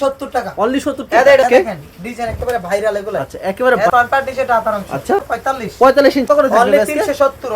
সত্তর টাকা। অনলি 70 এটা টাকা দেখেন ডিজাইন একেবারে ভাইরাল এগুলো। আচ্ছা একেবারে ফ্রন্ট পার্ট ডিজাইন হাতার অংশ আচ্ছা। 45 45 ইঞ্চি করে অনলি 370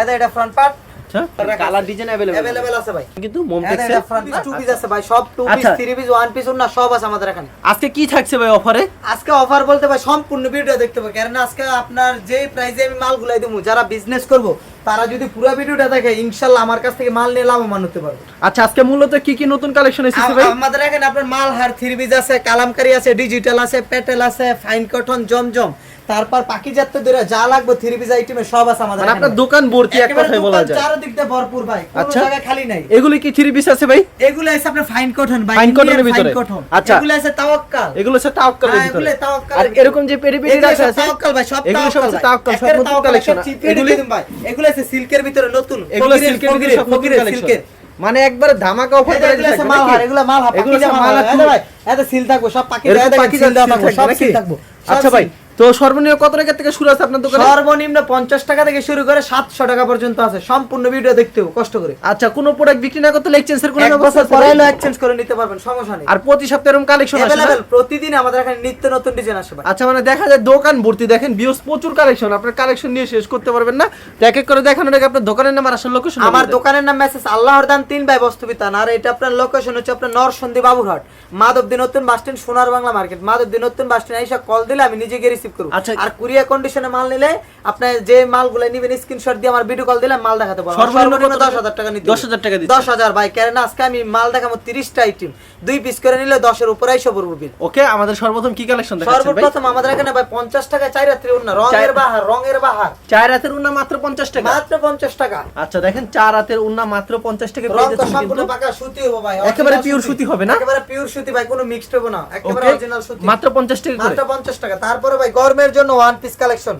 এটা এটা ফ্রন্ট পার্ট আচ্ছা কালার ডিজাইন अवेलेबल अवेलेबल আছে ভাই কিন্তু মোম এটা টেক্সে এটা ফ্রন্ট পিস টু পিস আছে ভাই সব টু পিস আচ্ছা। থ্রি পিস ওয়ান পিস না সব আছে আমাদের এখানে আজকে কি থাকছে ভাই অফারে আজকে অফার বলতে ভাই সম্পূর্ণ ভিডিও দেখতে হবে কারণ আজকে আপনার যে প্রাইসে আমি মাল গুলাই দেবো যারা বিজনেস করব তারা যদি পুরো ভিডিওটা দেখে ইনশাল্লাহ আমার কাছ থেকে মাল নিয়ে লাভবান হতে পারবে আচ্ছা আজকে মূলত কি কি নতুন কালেকশন এসেছে ভাই আ- আমাদের এখানে আপনার মাল হার থ্রি পিস আছে কালামকারি আছে ডিজিটাল আছে পেটেল আছে ফাইন কটন জমজম তারপর পাখি জাত ধরে যা লাগবে থ্রি পিস আইটেমে সব আছে আমাদের মানে আপনার দোকান ভর্তি এক কথায় বলা যায়। চারদিক দিয়ে ভরপুর ভাই কোনো আচ্ছা। জায়গায় খালি নাই। এগুলি কি থ্রি পিস আছে ভাই? এগুলো আছে আপনার ফাইন কটন ভাই এর Indian ভিতরে? আচ্ছা। এগুলো আছে তাওয়াক্কাল। এগুলো হচ্ছে তাওয়াক্কালের হ্যাঁ, এগুলো তাওয়াক্কালের আর এরকম যে পেরি পেরি আছে তাওয়াক্কাল ভাই, সব এগুলো সব তাওয়াক্কাল। তাওয়াক্কাল, সব নতুন কালেকশন এগুলি ভাই। এগুলো আছে সিল্কের ভিতরে নতুন। এগুলো সিল্কের ভিতরে সব নতুন কালেকশন মানে একবারে ধামাকা অফার এটা এগুলো মাল হার, এগুলো মাল হার, এগুলো মাল হার। ভাই, এটা সিল থাকব, সব এরকম এটা দেখেন, সিল থাকব, থাকবে সব সিল থাকব, আচ্ছা ভাই। তো সর্বনিম্ন কত টাকা থেকে শুরু আছে আপনার দোকানে? সর্বনিম্ন পঞ্চাশ টাকা থেকে শুরু করে সাতশো টাকা পর্যন্ত আছে। সম্পূর্ণ ভিডিও দেখতে হবে কষ্ট করে। আচ্ছা কোন প্রোডাক্ট বিক্রি না করতে এক্সচেঞ্জের কোনো এক ব্যবস্থা আছে পরে? হলো এক্সচেঞ্জ করে নিতে পারবেন সমস্যা নেই। আর প্রতি সপ্তাহে এরকম কালেকশন আসে না? প্রতিদিন আমাদের এখানে নিত্য নতুন ডিজাইন আসে আচ্ছা মানে দেখা যায় দোকান ভর্তি। দেখেন বিয়স প্রচুর কালেকশন আপনার কালেকশন নিয়ে শেষ করতে পারবেন না। এক এক করে দেখানোর আগে আপনার দোকানের নাম আর আসল লোকেশন আমার দোকানের নাম মেসেজ আল্লাহর দান তিন ভাই বস্তুবিতান। আর এটা আপনার লোকেশন হচ্ছে আপনার নরসন্দী বাবুরহাট। মাধবদী নতুন বাস স্ট্যান্ড সোনার বাংলা মার্কেট মাধবদী নতুন বাস স্ট্যান্ড এসে কল দিলে আমি নিজে গিয়ে রিসিভ করব। আচ্ছা। আর কুরিয়ার কন্ডিশনে মাল নিলে আপনার যে মালগুলো নিবেন স্ক্রিনশট দিয়ে আমার ভিডিও কল দিলে মাল দেখাতে পারব। সর্বনিম্ন সর্বনিম্ন কত দশ হাজার টাকা নিতে 10,000 টাকা। দশ হাজার ভাই কেন আজকে আমি মাল দেখাবো তিরিশটা আইটেম দুই পিস করে নিলে দশের উপরে এসে পড়ব বিল। ওকে আমাদের সর্বপ্রথম কি কালেকশন দেখাচ্ছেন ভাই? সর্বপ্রথম আমাদের এখানে ভাই পঞ্চাশ টাকা চাই রাত্রি উন্না রঙের চার- বাহার রঙের বাহার। চার রাতের উন্না মাত্র 50 টাকা? মাত্র পঞ্চাশ টাকা। আচ্ছা দেখেন চার রাতের উন্না মাত্র 50 টাকা পেয়ে রং যাচ্ছেন সম্পূর্ণ পাকা সুতি হবে ভাই একেবারে pure সুতি। হবে না? একেবারে পিওর সুতি ভাই কোনো মিক্সড হবে না। একেবারে অরিজিনাল সুতি। মাত্র 50 টাকা মাত্র 50 টাকা। তারপরে ভাই গরমের জন্য ওয়ান পিস কালেকশন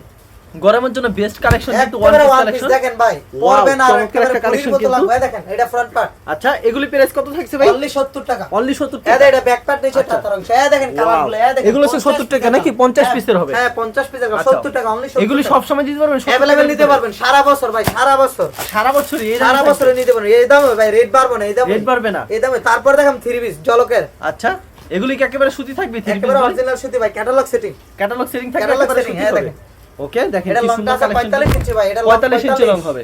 গরমের জন্য বেস্ট কালেকশন কিন্তু ওয়ান একেবারে পিস ওয়ান পিস কালেকশন দেখেন ভাই Wow, পরবেন আর চমৎকার একেবারে একটা পুরীর collection মতো কিন্তু। লাগবে এই দেখেন এটা ফ্রন্ট পার্ট আচ্ছা এগুলি প্রাইস কত থাকছে ভাই অনলি 70 টাকা অনলি 70 এই টাকা এটা ব্যাক পার্ট নিচে আচ্ছা। তাতার অংশ এই দেখেন কালারগুলো এই দেখেন এগুলো হচ্ছে 70 টাকা নাকি? 50 পিসের হবে? হ্যাঁ 50 পিসের আচ্ছা। 70 টাকা অনলি 70 এগুলি সব সময় দিতে পারবেন 70 अवेलेबल টাকার নিতে ভিতরে? পারবেন সারা বছর ভাই সারা বছর সারা বছর এই সারা দামে বছরে নিতে পারবেন এই দামে ভাই রেট বাড়বে না এই দামে রেট বাড়বে না এই দামে তারপর দেখাম থ্রি পিস জলকের আচ্ছা এগুলি কি একেবারে সুতি থাকবে? একেবারে অরিজিনাল সুতি ভাই ক্যাটালগ সেটিং ক্যাটালগ সেটিং থাকবে ক্যাটালগ সেটিং হ্যাঁ, দেখেন। ওকে দেখেন এটা কি সুন্দর কালেকশন 45 ইঞ্চি ভাই এটা 45 ইঞ্চি লং হবে।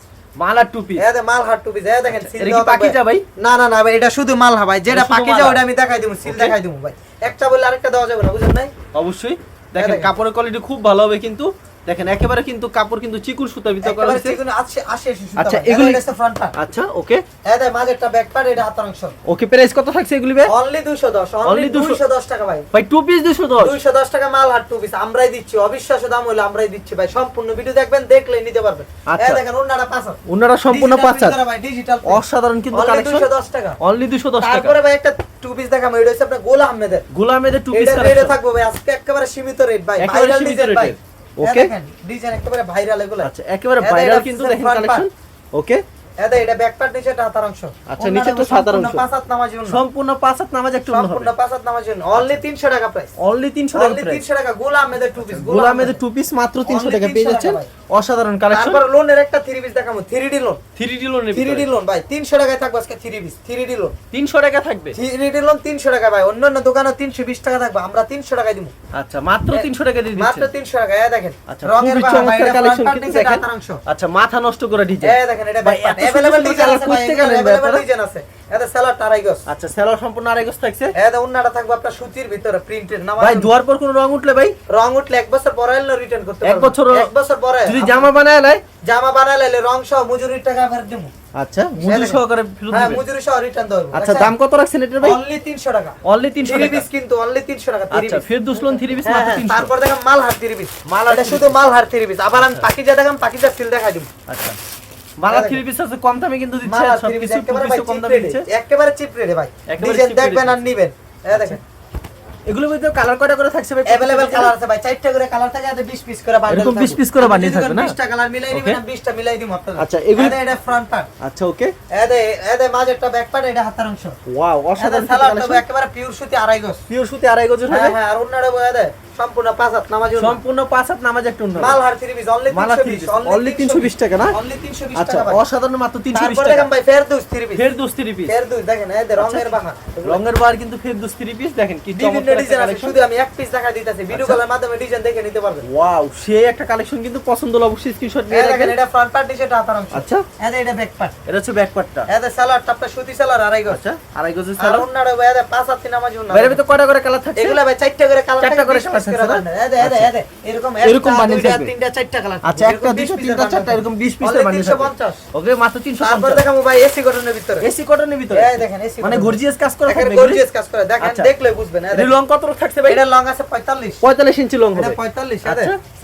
মালা টু পিস হ্যাঁ যে মাল হাট টু পিস এই দেখেন এটা। পাকিজা ভাই? না না না ভাই এটা শুধু ভাই যেটা পাকিজা ওটা আমি দেখাই সিল দেখাই ভাই। একটা বললে আরেকটা দেওয়া যাবে না বুঝেন ভাই? অবশ্যই। দেখেন। কাপড়ের কোয়ালিটি খুব ভালো হবে কিন্তু। দেখেন একেবারে কিন্তু কাপড় কিন্তু চিকুন সুতার ভিতর করা হয়েছে। আচ্ছা, আচ্ছা এগুলি- এগুলি ফ্রন্ট পার্ট আচ্ছা ওকে মাঝেরটা ব্যাক পার্ট এটা হাতার অংশ। ওকে প্রাইস কত থাকছে এগুলি ভাই? অনলি 210 Only অনলি 200 210 টাকা ভাই। ভাই টু পিস 210 210 টাকা মাল হাট টু পিস আমরাই দিচ্ছি অবিশ্বাস্য দাম হইল আমরাই দিচ্ছি ভাই। সম্পূর্ণ ভিডিও দেখবেন দেখলে নিতে পারবেন। আচ্ছা। এই দেখেন ওন্নাটা পাঁচ। ওনারা সম্পূর্ণ পাঁচ ডিজিটাল অসাধারণ কিন্তু কালেকশন 210 টাকা। অনলি 210 টাকা। তারপরে ভাই একটা টু পিস দেখাম এটা হচ্ছে আপনার গোলা আহমেদের গোলামেদের টু পিস এটা কালেকশন থাকব ভাই আজকে একেবারে সীমিত রেট ভাই। ভাইরাল ডিজাইন ভাই। Okay. ডিজাইন একেবারে ভাইরাল এগুলো। আচ্ছা একেবারে ভাইরাল কিন্তু হচ্ছে দেখেন কালেকশন ওকে এটা এটা ব্যাক পার্ট নিচে হাতার অংশ। আচ্ছা, নিচেরটা সাদার অংশ। পাঁচ হাত নামাজ জন্য। সম্পূর্ণ পাঁচ হাত নামাজ একটু হবে। সম্পূর্ণ পাঁচ হাত নামাজ জন্য। অনলি 300 টাকা প্রাইস অনলি 300 টাকা অনলি 300 টাকা গোলা আহমেদের টু পিস গোলামেদের টু পিস মাত্র 300 টাকা পেয়ে যাচ্ছেন। অসাধারণ কালেকশন তারপর লোনের একটা থ্রি পিস দেখাবো। 3D লোন 3D লোনের 3D লোন ভাই 300 টাকায় থাকবে আজকে থ্রি পিস 3D লোন 300 টাকা থাকবে? 3D লোন 300 টাকা ভাই। অন্যান্য দোকানে 320 টাকা থাকবে। আমরা 300 টাকায় দিব। আচ্ছা মাত্র 300 টাকা দিয়ে মাত্র দিচ্ছেন 300 টাকা এই দেখেন আচ্ছা রঙের কালেকশন দেখেন। আচ্ছা মাথা নষ্ট করে ডিজাইন। এই দেখেন এটা অ্যাভেলেবল ডিজাইন আছে ভাই অ্যাভেলেবল ডিজাইন আছে। এটা সেলার টারাইগস আচ্ছা সেলার সম্পূর্ণ আরাইগস থাকছে? এটা উন্নাটা থাকবে আপনার সুতির ভিতরে প্রিন্টেড নামাজ ভাই ধোয়ার পর কোনো রং উঠলে ভাই? রং উঠলে এক বছর পরে এলো রিটার্ন করতে এক বছর এক বছর পরে। যদি জামা বানায় লাই জামা বানায় লাইলে রং সহ মজুরির টাকা ফেরত দেবো আচ্ছা মজুরি সহকারে ফেরত হ্যাঁ মজুরি সহ রিটার্ন দেব আচ্ছা, আচ্ছা দাম কত রাখছেন এটার ভাই? অনলি 300 টাকা। অনলি 300 টাকা। পিস কিন্তু অনলি 300 টাকা আচ্ছা ফের দুসলন 3 পিস মাত্র হ্যাঁ, 300 তারপর দেখেন মাল হার 3 পিস মাল এটা শুধু মাল হার 3 পিস আবার আমি আচ্ছা। পাকিজা দেখাম পাকিজা সিল দেখাই দিব আচ্ছা। মালা। 3 পিস আছে কম দামে কিন্তু দিচ্ছে মাল সব কিছু কম দামে দিচ্ছে। একেবারে চিপ রেটে ভাই। ডিজাইন দেখবেন আর নিবেন। এই দেখেন এগুলোর মধ্যে কালার কয়টা করে থাকছে ভাই? অ্যাভেলেবল কালার আছে ভাই চারটা করে কালার থাকে এতে 20 পিস করে বান্ডেল এরকম 20 piece করে bundle থাকবে না? 20টা কালার মিলাই আমি 20টা মিলাই আপনাদের। আচ্ছা, এগুলো- এটা ফ্রন্ট পার্ট আচ্ছা ওকে এতে এতে মাঝেরটা ব্যাক পার্ট এটা হাতার অংশ। ওয়াও অসাধারণ একেবারে পিওর সুতি আড়াই গজ। পিওর সুতি আড়াই গজের হ্যাঁ হ্যাঁ আর অন্যটা এতে সম্পূর্ণ পাঁচ হাত নামাজ সম্পূর্ণ পাঁচ হাত নামাজ একটা Malhar three piece only Malhar three 320 piece, 320 টাকা না? অনলি 320 টাকা। ভাই অসাধারণ মাত্র তিনশো বিশ তারপরে টাকা। দেখেন ভাই ফেরদৌস থ্রি পিস ফের থ্রি পিস ফেরদৌস দেখেন এতে রঙের বাহার। রঙের বার কিন্তু ফের থ্রি পিস দেখেন কি বিভিন্ন ডিজাইন আছে কালেকশন শুধু আমি এক পিস দেখা দিতেছি ভিডিও। কলের মাধ্যমে ডিজাইন দেখে নিতে পারবেন। ওয়াও সেই একটা কালেকশন কিন্তু পছন্দ হলে অবশ্যই স্ক্রিনশট নিয়ে এই এটা ফ্রন্ট পার্ট অংশ। আচ্ছা। এতে এটা ব্যাক পার্ট এটা হচ্ছে ব্যাক পার্টটা সুতি সালোয়ার আড়াই গজ। আচ্ছা আড়াই গজের আর সালোয়ার ভাই এতে পাঁচ হাত নামাজ ভিতরে কয়টা করে কালার থাকছে? এগুলা ভাই চারটা করে কালার চারটা করে colour থাকছে না? এরকম এরকম একটা, থাকবে। তিনটা চারটা কালার আচ্ছা একটা দুটো তিনটা চারটা এরকম 20 পিসের বান্ডিল তিনশো পঞ্চাশ ওকে মাত্র 350 তারপর দেখাবো ভাই এসি কটনের ভিতরে। এসি কটনের ভিতরে। এই দেখেন এসি মানে গর্জিয়াস কাজ করা থাকবে গর্জিয়াস কাজ করে। দেখেন আচ্ছা। দেখলে বুঝবেন এর লং কত থাকছে ভাই? এটা লং আছে 45 45 ইঞ্চি লং পঁয়তাল্লিশ হবে। 45 আচ্ছা।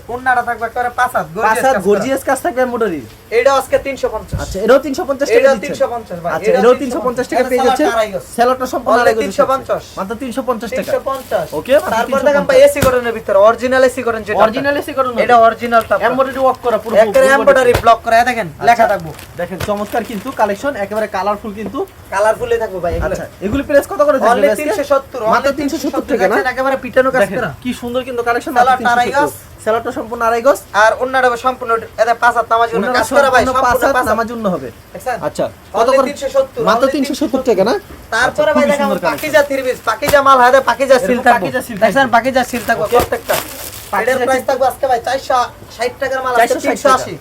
চমৎকার কিন্তু কালেকশন একেবারে কালারফুল কিন্তু। কালারফুলই ভাই এগুলি। প্রেস কত করে টাকা একেবারে পিটানো কি সুন্দর কিন্তু কালেকশন সেলোটা সম্পূর্ণ আড়াই গজ আর অন্যটা হবে সম্পূর্ণ এটা পাঁচ হাত নামাজ জন্য কাজ করা ভাই সম্পূর্ণ পাঁচ নামাজ জন্য হবে। আচ্ছা কত করে? 370 মাত্র 370 টাকা না? তারপরে আচ্ছা, ভাই দেখেন পাকিজা তিরবিস পাকিজা মাল হাতে পাকিজা সিল থাকবে। দেখেন পাকিজা সিল থাকবে। প্রত্যেকটা। এটার প্রাইস থাকবে আজকে ভাই 460 টাকার মাল আচ্ছা, আছে 380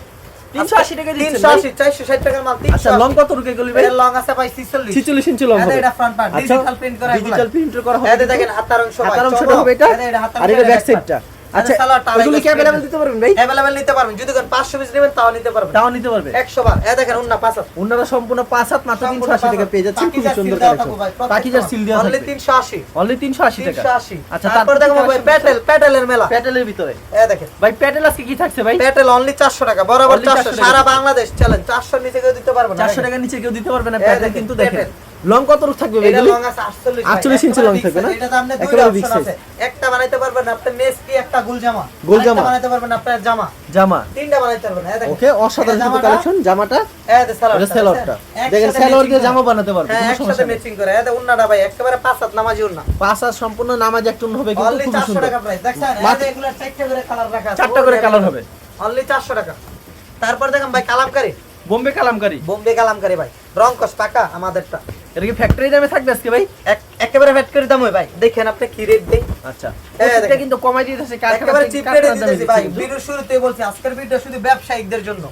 ডিজিটাল প্রিন্ট করা হবে এটা দেখেন হাতার অংশ হবে এটা? আর এটা ব্যাক সাইডটা আচ্ছা সালোয়ারটা আড়াই এগুলি গজ কি print। अवेलेबल দিতে পারবেন ভাই অ্যাভেলেবল নিতে পারবেন যদি কোন 500 পিস নেবেন তাও নিতে পারবেন তাও নিতে পারবে 100 বার এ দেখেন উন্না পাঁচ হাত। ওনারা সম্পূর্ণ পাঁচ হাত মাত্র সম্পূর্ণ 380 টাকা পাঁচ হাত। পেয়ে যাচ্ছে খুব পাকিজার সুন্দর seal দেওয়া কালেকশন থাকবে ভাই, প্রত্যেকটা। পাকিজার সিল দেওয়া Only থাকবে 380 অনলি 380 টাকা 380 আচ্ছা তারপর দেখো ভাই প্যাটেল প্যাটেলের মেলা প্যাটেলের ভিতরে এ দেখেন ভাই প্যাটেল আজকে কি থাকছে ভাই প্যাটেল অনলি 400 টাকা বরাবর Only 400 400 সারা টাকা। বাংলাদেশ চ্যালেঞ্জ 400 নিচে কেউ দিতে পারবে না 400 টাকার নিচে কেউ দিতে পারবে না এই প্যাটেল দেখেন, কিন্তু দেখেন প্যাটেল। লং কত রূপ থাকবে এটা লং আছে 48 48 ইঞ্চি big থাকবে না? এটাতে আপনার দুইটা অপশন আছে। একটা বানাইতে পারবেন আপনি মেস কি একটা গুল জামা। গোল জামা। বানাইতে পারবেন আপনার জামা। জামা। তিনটা বানাইতে পারবেন এই দেখেন। ওকে অসাধারণ এটা কিন্তু কালেকশন জামাটা। এই যে সালোয়ারটা, এটা একসাথে দেখেন সেলর দিয়ে জামা বানাতে পারবে হ্যাঁ একসাথে ম্যাচিং করে। এই যে উন্নাটা ভাই একেবারে পাঁচ হাত নামাজি উন্না। পাঁচ হাত সম্পূর্ণ নামাজ একটা হবে কিন্তু খুব 400 টাকা প্রাইস মাত্র- এগুলা চারটা করে কালার রাখা আছে। চারটা করে কালার হবে। অনলি 400 টাকা। তারপর দেখেন ভাই কালামকারী। বোম্বে কালামকারি? বোম্বে কালামকারী ভাই। রং কস পাকা আমাদেরটা। এটা কি ফ্যাক্টরি দামে থাকবে আজকে ভাই? এক- একেবারে ফ্যাট করে দাম হয় ভাই। দেখেন আপনি কি রেট দেই। আচ্ছা। এটা কিন্তু কমাই দিতেছে কারখানা একেবারে চিপ রেটে কারখানার দিতেছি ভাই। ভিডিও শুরুতে বলছি আজকের ভিডিও শুধু ব্যবসায়ীদের জন্য।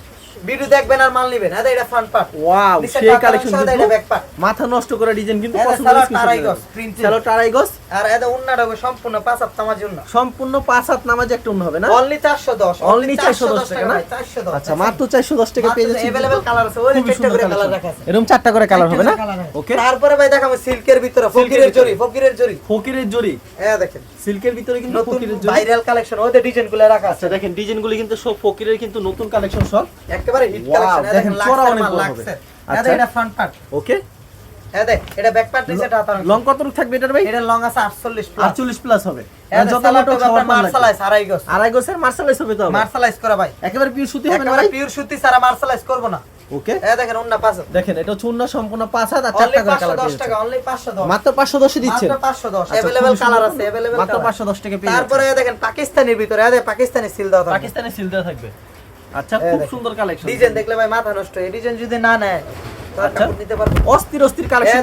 ভিডিও দেখবেন আর মাল নেবেন হ্যাঁ এটা ফ্রন্ট পার্ট ওয়াও নিচে সেই টাকা কালেকশন অংশ, কিন্তু এটা back part। মাথা নষ্ট করা ডিজাইন কিন্তু এটা পছন্দ সালোয়ার টারাই গজ, printed। চলো টারাই গজ আর এটা উন্নাটা হবে সম্পূর্ণ পাঁচ হাত নামার জন্য সম্পূর্ণ পাঁচ হাত নামাজ একটা অন্য হবে না অনলি 410 অনলি 410 টাকা না 410 আচ্ছা মাত্র 410 টাকা পেয়ে যাচ্ছি अवेलेबल কালার আছে ওই যে খুবই চারটা সুন্দর করে কালার কালার রাখা আছে এরকম চারটা করে কালার হবে না চারটা colour আছে। ওকে তারপরে ভাই দেখাবো সিল্কের ভিতরে ফকিরের ভিতরে। জরি ফকিরের জরি ফকিরের জরি হ্যাঁ দেখেন সিল্কের ভিতরে কিন্তু নতুন ফকিরের জরি ভাইরাল কালেকশন ওদের ডিজাইন গুলো রাখা আছে আচ্ছা দেখেন ডিজাইনগুলো কিন্তু সব ফকিরের কিন্তু নতুন কালেকশন সব একেবারে হিট Wow, কালেকশন দেখেন, দেখেন চড়া লাক্সের অনেক মাল বড় হবে। লাক্সের আচ্ছা। এটা ফ্রন্ট পার্ট ওকে হ্যাঁ দেখ এটা ব্যাক পার্ট নিচে এটা হাতার লং কত থাকবে এটার ভাই এটা লং আছে 48 প্লাস 48 প্লাস হবে এটা যত যত মোটো খাওয়ার মান লাগবে। মার্শালাইজ আড়াই গজ আড়াই গোছের মার্শালাইজ হবে তো আবার। মার্শালাইজ করা ভাই একেবারে পিওর সুতি হবে না একেবারে ভাই পিওর সুতি সারা মার্শালাইজ করব না ওকে এই দেখেন অন্য পাঁচ দেখেন এটা চূর্ণ সম্পূর্ণ পাঁচ হাত আর অনলি চারটা করে কালার 510 টাকা অনলি 510 মাত্র পাঁচশো দশে দিচ্ছেন মাত্র 510 আচ্ছা, अवेलेबल খুবই কালার সুন্দর। আছে अवेलेबल মাত্র পাঁচশো দশ টাকা পেয়ে তারপরে যাচ্ছেন। দেখেন পাকিস্তানের ভিতরে এই দেখেন পাকিস্তানি সিল দেওয়া থাকে পাকিস্তানি সিল দেওয়া থাকবে আচ্ছা খুব সুন্দর কালেকশন ডিজাইন দেখলে ভাই মাথা নষ্ট এই ডিজাইন যদি না নেয় আচ্ছা। অস্থির অস্থির কালেকশন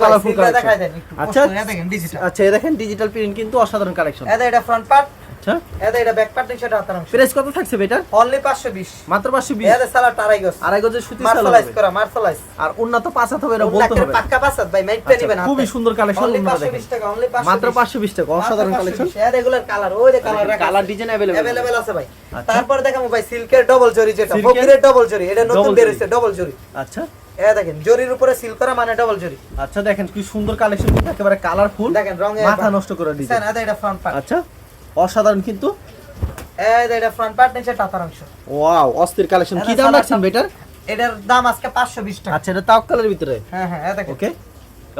কালারফুল কালেকশন আচ্ছা দেখেন ডিজিটাল আচ্ছা দেখেন ডিজিটাল প্রিন্ট কিন্তু অসাধারণ কালেকশন এটা ফ্রন্ট পার্ট আচ্ছা এই দেখেন এটা ব্যাক পার্ট নিচে এটা হাতার অংশ প্রাইস কত থাকছে বেটার অনলি 520 মাত্র পাঁচশো বিশ এই দেখেন সালার টারাই গজ আড়াই গজের সুতি সালোয়ার মার্শালাইজ হবে করা মার্শালাইজ আর উন্নত পাঁচ হাত হবে এটা বলতে হবে পাক্কা পাঁচাত ভাই মাইকটা আচ্ছা, নিবেন খুবই সুন্দর কালেকশন অনলি আপনারা দেখেন 520 টাকা অনলি 520 মাত্র পাঁচশো বিশ টাকা অসাধারণ কালেকশন এই রেগুলার কালার ওই যে কালার রাখা কালার ডিজাইন অ্যাভেলেবল अवेलेबल আছে ভাই আচ্ছা। তারপর দেখাবো ভাই সিল্কের ডবল জরি যেটা সিল্কের ফকিরের ডবল জরি এটা নতুন double বের জরি। হইছে ডবল জরি আচ্ছা এই দেখেন জরির উপরে সিল করা মানে ডবল জরি আচ্ছা দেখেন কি সুন্দর কালেকশন কিন্তু একেবারে কালারফুল দেখেন রঙে মাথা নষ্ট করে স্যার ডিজাইন এটা এটা ফ্রন্ট পার্ট আচ্ছা অসাধারণ কিন্তু। এটা ফ্রন্ট পার্ট নিচে টাতার অংশ। ওয়াও অস্থির কালেকশন কি দাম রাখছেন বেটার? এটার দাম আজকে 520 টাকা। আচ্ছা এটা তাওকালের ভিতরে? হ্যাঁ হ্যাঁ দেখেন। ওকে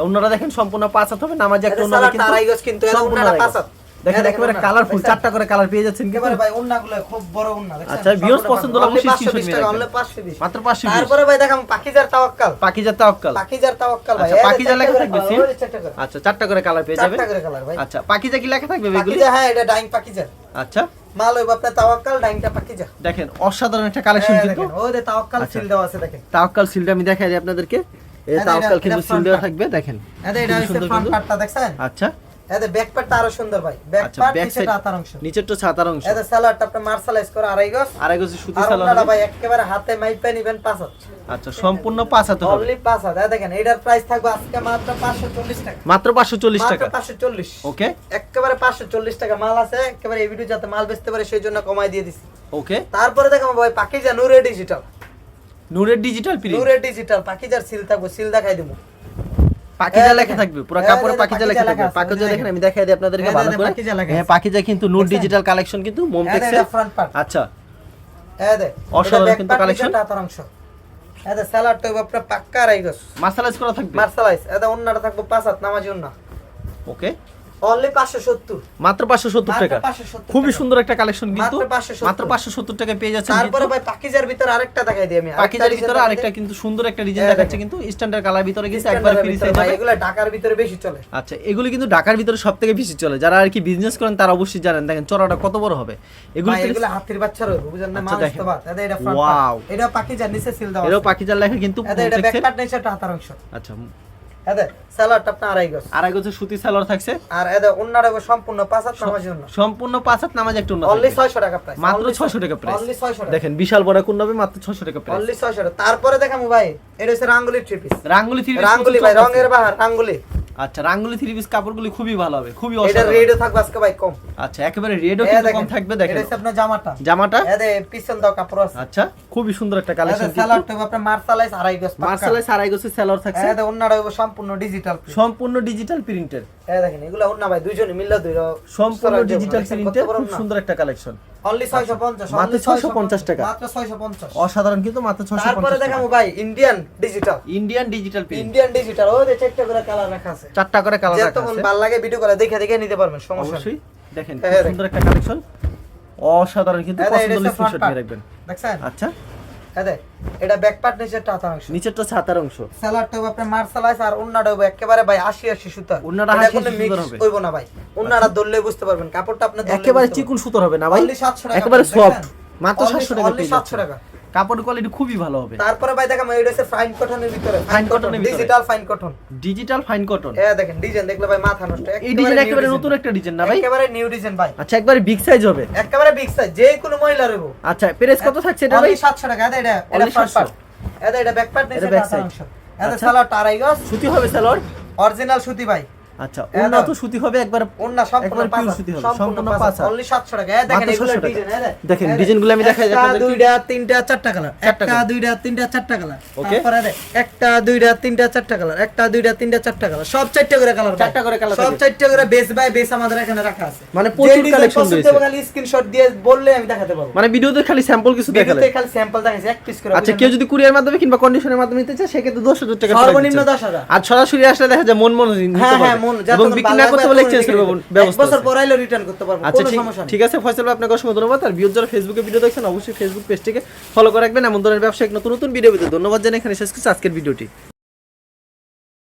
অন্যরা দেখেন সম্পূর্ণ পাঁচ হাত হবে নামাজ একটা অন্যরা কিন্তু কিন্তু, সম্পূর্ণ পাঁচ হাত। দেখেন একেবারে কালারফুল চারটা করে কালার পেয়ে যাচ্ছেন একেবারে ভাই ওন্নাগুলো খুব বড় ওন্না আচ্ছা, সম্পূর্ণ পছন্দ হলে অবশ্যই only 520 নিয়ে টাকা, রাখবেন। 520 মাত্র 520 তারপরে ভাই দেখাম পাকিজার তাওয়াক্কাল। পাকিজা তাওয়াক্কাল। পাকিজার তাওয়াক্কাল ভাই। আচ্ছা, এই যে পাকিজা চারটা লেখা থাকবে, করে। আচ্ছা চারটা করে কালার পেয়ে যাবেন। চারটা করে কালার ভাই। আচ্ছা পাকিজা কি লেখা থাকবে এগুলি পাকিজা হ্যাঁ এটা ডাইং পাকিজা আচ্ছা। মাল হইব আপনার তাওয়াক্কাল ডাইংটা পাকিজা দেখেন অসাধারণ একটা কালেকশন হ্যাঁ, কিন্তু। যে তাওয়াক্কাল আচ্ছা। সিল দেওয়া আছে দেখেন। তাওয়াক্কাল সিলটা আমি দেখাই দিই আপনাদেরকে। এই তাওয়াক্কাল কিন্তু সিল দেওয়া থাকবে দেখেন। এটা এটা হচ্ছে ফ্রন্ট পার্টটা দেখছেন? আচ্ছা। এটা ব্যাক পার্টটা আরও সুন্দর ভাই। ব্যাক পার্ট নিচে অংশ। তো ছাতার অংশ। সালোয়ারটা আপনি মার্শালাইজ করে আড়াই গজ। এক হচ্ছে সুতি সালোয়ার ভাই একেবারে হাতে মাইপে নিবেন পাঁচ হাত। আচ্ছা সম্পূর্ণ পাঁচ হাতে হবে। অনলি পাঁচ হাত। দেখেন এটার প্রাইস থাকবে আজকে মাত্র পাঁচশো চল্লিশ টাকা। মাত্র পাঁচশো চল্লিশ মাত্র টাকা পাঁচশো চল্লিশ। ওকে একেবারে পাঁচশো চল্লিশ টাকা মাল আছে একেবারে এই ভিডিও যাতে মাল বেচতে পারে সেই জন্য কমাই দিয়ে দিছি। ওকে তারপরে দেখাবো ভাই পাকিজা নুরে ডিজিটাল নুরে ডিজিটাল প্রিন্ট নূরে ডিজিটাল পাকিজার সিল থাকব সিল দেখাই দেবো। পাকিজা হ্যাঁ, লেখা থাকবে পুরো হ্যাঁ, কাপড়ে পাকিজা লেখা থাকবে। পাকিজা দেখেন। দেখেন আমি দেখাই দিই আপনাদেরকে হ্যাঁ, ভালো করে। হ্যাঁ পাকিজা কিন্তু ডিজিটাল কালেকশন কিন্তু হ্যাঁ, মোমটেক্সের। আচ্ছা। অসাধারণ কিন্তু আপনার পাক্কা আড়াই মার্সালাইজ করা থাকবে? মার্সালাইজ এটা অন্যটা থাকব পাঁচ হাত নামাজি অন্য ওকে মাত্র পাঁচশো সত্তর টাকা। খুবই সুন্দর একটা কালেকশন কিন্তু। মাত্র পাঁচশো সত্তর। টাকায় পেয়ে যাচ্ছেন তারপরে ভাই পাকিজার ভিতরে আরেকটা দেখাই দিই আমি। পাকিজার ভিতরে আরেকটা কিন্তু সুন্দর একটা ডিজাইন দেখাচ্ছে কিন্তু স্ট্যান্ডার্ড কালার ভিতরে কিন্তু একবার ফ্রি সাইজ ভাই, এগুলা ঢাকার ভিতরে বেশি চলে। আচ্ছা এগুলি কিন্তু ঢাকার ভিতরে সব থেকে বেশি চলে। যারা আর কি বিজনেস করেন তারা অবশ্যই জানেন। দেখেন চড়াটা কত বড় হবে। এগুলি এগুলা হাতির বাচ্চা রইব বুঝেন না? আচ্ছা, দেখেন। তো এটা এটা Wow. এটা পাকিজার নিচে সিল এরও আছে। পাকিজার লেখা কিন্তু এটা এটা নিচে একটা হাতার অংশ। আচ্ছা এটা আপনার আড়াই গজ। আর এক সুতি সালোয়ার থাকছে। আর এটা অন্যটা সম্পূর্ণ পাঁচ হাত নামাজি সম্পূর্ণ পাঁচ নামাজ একটু অনলি 600 টাকা প্রাইস মাত্র 600 টাকা প্রাইস অনলি 600 টাকা। দেখেন বিশাল বড় কোন মাত্র 600 টাকা প্রাইস অনলি 600 টাকা। তারপরে দেখামু ভাই এটা হচ্ছে রাঙ্গুলি থ্রি পিস রাঙ্গুলি থ্রি রাঙ্গুলি ভাই রঙের বাহার রাঙ্গুলি। আচ্ছা রাঙ্গুলি থ্রি পিস কাপড়গুলি খুবই ভালো হবে খুবই এটা রেডও থাকবে আজকে ভাই কম। আচ্ছা একেবারে রেডও কিন্তু কম থাকবে এটা দেখেন হচ্ছে আপনার জামাটা। জামাটা? এদে পিছন দাও কাপড় আছে। আচ্ছা খুবই সুন্দর একটা কালেকশন সালোয়ারটা হইবো আপনার মার্শালাইজ আড়াই গজ মার্শালাই সারাই গোছে সেলর থাকছে। এদে অন্যটা হইবো সম্পূর্ণ ডিজিটাল সম্পূর্ণ ডিজিটাল প্রিন্টের এই দেখেন এগুলো অন্য ভাই দুইজনে মিললে দুই সম্পূর্ণ ডিজিটাল প্রিন্টের খুব সুন্দর একটা কালেকশন অনলি 650 মাত্র 650 টাকা। মাত্র 650 অসাধারণ কিন্তু মাত্র তারপরে 650 ভাই Indian digital Indian digital Indian digital ওই চারটা করে কালার রাখা আছে। চারটা করে কালার রাখা আছে। ভালো লাগে ভিডিও করে দেখে দেখে নিতে পারবেন সমস্যা অবশ্যই। দেখেন। সুন্দর একটা কালেকশন অসাধারণ কিন্তু পছন্দ হলে স্ক্রিনশট নিয়ে রাখবেন। দেখছেন? আচ্ছা। এটা ব্যাক পার্ট নিচের টাতার অংশ। নিচেরটা ছাতার অংশ। সালোয়ারটা হবে আপনার মার্শালাইজ আর ওন্নাটা হবে একেবারে ভাই 80 80 সুতা ওন্নাটা এটা 80 সুতা হবে। হইব না ভাই। ওন্নাটা ধরলে বুঝতে পারবেন কাপড়টা আপনি একেবারে চিকুন সুতোর হবে না ভাই? Only 700 টাকা একেবারে সফট মাত্র সাতশো 700 টাকা সাতশো 700 টাকা। কাপড় কোয়ালিটি খুবই ভালো হবে। তারপরে ভাই দেখাম এটা হচ্ছে ফাইন কটনের ভিতরে। Fine cotton digital fine cotton digital fine cotton এ দেখেন ডিজাইন দেখলে ভাই মাথা নষ্ট। এই ডিজাইন একেবারে নতুন একটা ডিজাইন না ভাই? একেবারে নিউ ডিজাইন ভাই। আচ্ছা একবারে বিগ সাইজ হবে। একেবারে বিগ সাইজ যে কোনো মহিলা রইব। আচ্ছা প্রাইস কত থাকছে এটা ভাই? 700 টাকা। এটা এটা 700 পার্ট এটা এটা ব্যাক পার্ট নিচে এটা side। অংশ। এটা আচ্ছা। সালোয়ার টারাই গজ। সুতি হবে সালোয়ার? অরিজিনাল সুতি ভাই। আচ্ছা তো সুতি হবে একবার ওন্না সম্পূর্ণ সুতি হবে, সম্পূর্ণ পাঁচ। Only 700 টাকা। এই দেখেন এগুলো ডিজাইন দেখেন। ডিজাইনগুলো আমি দেখাই দুইটা তিনটা চারটা কালার একটা দুইটা তিনটা চারটা কালার তারপরে একটা দুইটা তিনটা চারটা কালার একটা দুইটা তিনটা চারটা কালার সব চারটা করে কালার চারটা করে colour সব চারটা করে বেস বাই বেস আমাদের এখানে রাখা আছে। মানে প্রচুর পছন্দ রয়েছে। খালি স্ক্রিনশট দিয়ে বললে আমি দেখাতে পারব। মানে ভিডিওতে খালি স্যাম্পল কিছু দেখালে ভিডিওতে খালি স্যাম্পল দেখাইছি এক পিস করে আচ্ছা কেউ যদি কুরিয়ার মাধ্যমে কিংবা কন্ডিশনের মাধ্যমে নিতে চায় সেক্ষেত্রে দশ হাজার টাকা সর্বনিম্ন 10,000 আর সরাসরি আসলে দেখা যায় মন মন হ্যাঁ হ্যাঁ। মন এবং বিক্রি না করতে পারলে এক্সচেঞ্জ করবে? ব্যবস্থা বছর পর আইলে রিটার্ন করতে পারব আচ্ছা কোনো ঠিক- সমস্যা ঠিক আছে ফয়সাল ভাই আপনাকে অসংখ্য ধন্যবাদ। আর ভিউজ যারা ফেসবুকে ভিডিও দেখছেন অবশ্যই ফেসবুক পেজটিকে ফলো করে রাখবেন। এমন ধরনের ব্যবসায়িক নতুন নতুন ভিডিও পেতে ধন্যবাদ জানাই এখানে শেষ করছি আজকের ভিডিওটি